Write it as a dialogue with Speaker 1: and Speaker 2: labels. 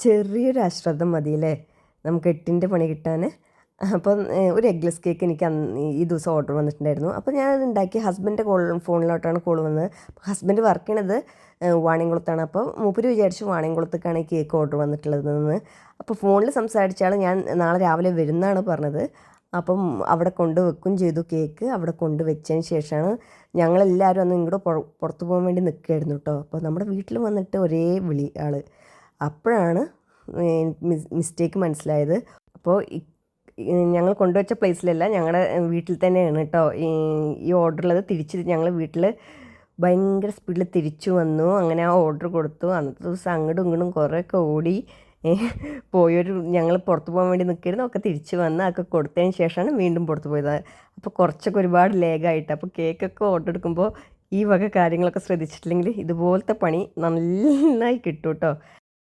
Speaker 1: ചെറിയൊരു അശ്രദ്ധ മതിയല്ലേ? നമുക്ക് എട്ടിന്റെ പണി കിട്ടാൻ. അപ്പം ഒരു എഗ്ലെസ് കേക്ക് എനിക്ക് അന്ന് ഈ ദിവസം ഓർഡർ വന്നിട്ടുണ്ടായിരുന്നു. അപ്പോൾ ഞാനത് ഉണ്ടാക്കി ഹസ്ബൻഡിന്റെ കോൾ ഫോണിലോട്ടാണ് കോൾ വന്നത്. ഹസ്ബൻഡ് വർക്ക് ചെയ്യണത് വാണിയംകുളത്താണ്. അപ്പോൾ മൂപ്പര് വിചാരിച്ചു വാണിയംകുളത്തേക്കാണ് കേക്ക് ഓർഡർ വന്നിട്ടുള്ളതെന്ന്. അപ്പോൾ ഫോണിൽ സംസാരിച്ചാൽ ഞാൻ നാളെ രാവിലെ വരുന്നതാണ് പറഞ്ഞത്. അപ്പം അവിടെ കൊണ്ട് വെക്കും ചെയ്തു കേക്ക്. അവിടെ കൊണ്ട് വെച്ചതിന് ശേഷമാണ് ഞങ്ങളെല്ലാവരും അന്ന് ഇങ്ങോട്ട് പുറ- പുറത്ത് പോകാൻ വേണ്ടി നിൽക്കുകയായിരുന്നു കേട്ടോ. അപ്പോൾ നമ്മുടെ വീട്ടിൽ വന്നിട്ട് ഒരേ വിളി ആൾ അപ്പോഴാണ് മിസ്റ്റേക്ക് മനസ്സിലായത്. അപ്പോൾ ഞങ്ങൾ കൊണ്ടുവച്ച പ്ലേസിലല്ല ഞങ്ങളുടെ വീട്ടിൽ തന്നെയാണ് കേട്ടോ. ഈ ഓർഡർ ഉള്ളത് തിരിച്ച് ഞങ്ങൾ വീട്ടിൽ ഭയങ്കര സ്പീഡിൽ തിരിച്ചു വന്നു. അങ്ങനെ ആ ഓർഡർ കൊടുത്തു. അന്നത്തെ ദിവസം അങ്ങോട്ടും ഇങ്ങോട്ടും കുറേയൊക്കെ ഓടി പോയൊരു ഞങ്ങൾ പുറത്ത് പോകാൻ വേണ്ടി നിൽക്കായിരുന്നു. ഒക്കെ തിരിച്ചു വന്ന് അതൊക്കെ കൊടുത്തതിന് ശേഷമാണ് വീണ്ടും പുറത്ത് പോയത്. അപ്പോൾ കുറച്ചൊക്കെ ഒരുപാട് ലേഗായിട്ട് അപ്പോൾ കേക്കൊക്കെ ഓർഡർ എടുക്കുമ്പോൾ ഈ വക കാര്യങ്ങളൊക്കെ ശ്രദ്ധിച്ചിട്ടില്ലെങ്കിൽ ഇതുപോലത്തെ പണി നന്നായി കിട്ടും കേട്ടോ.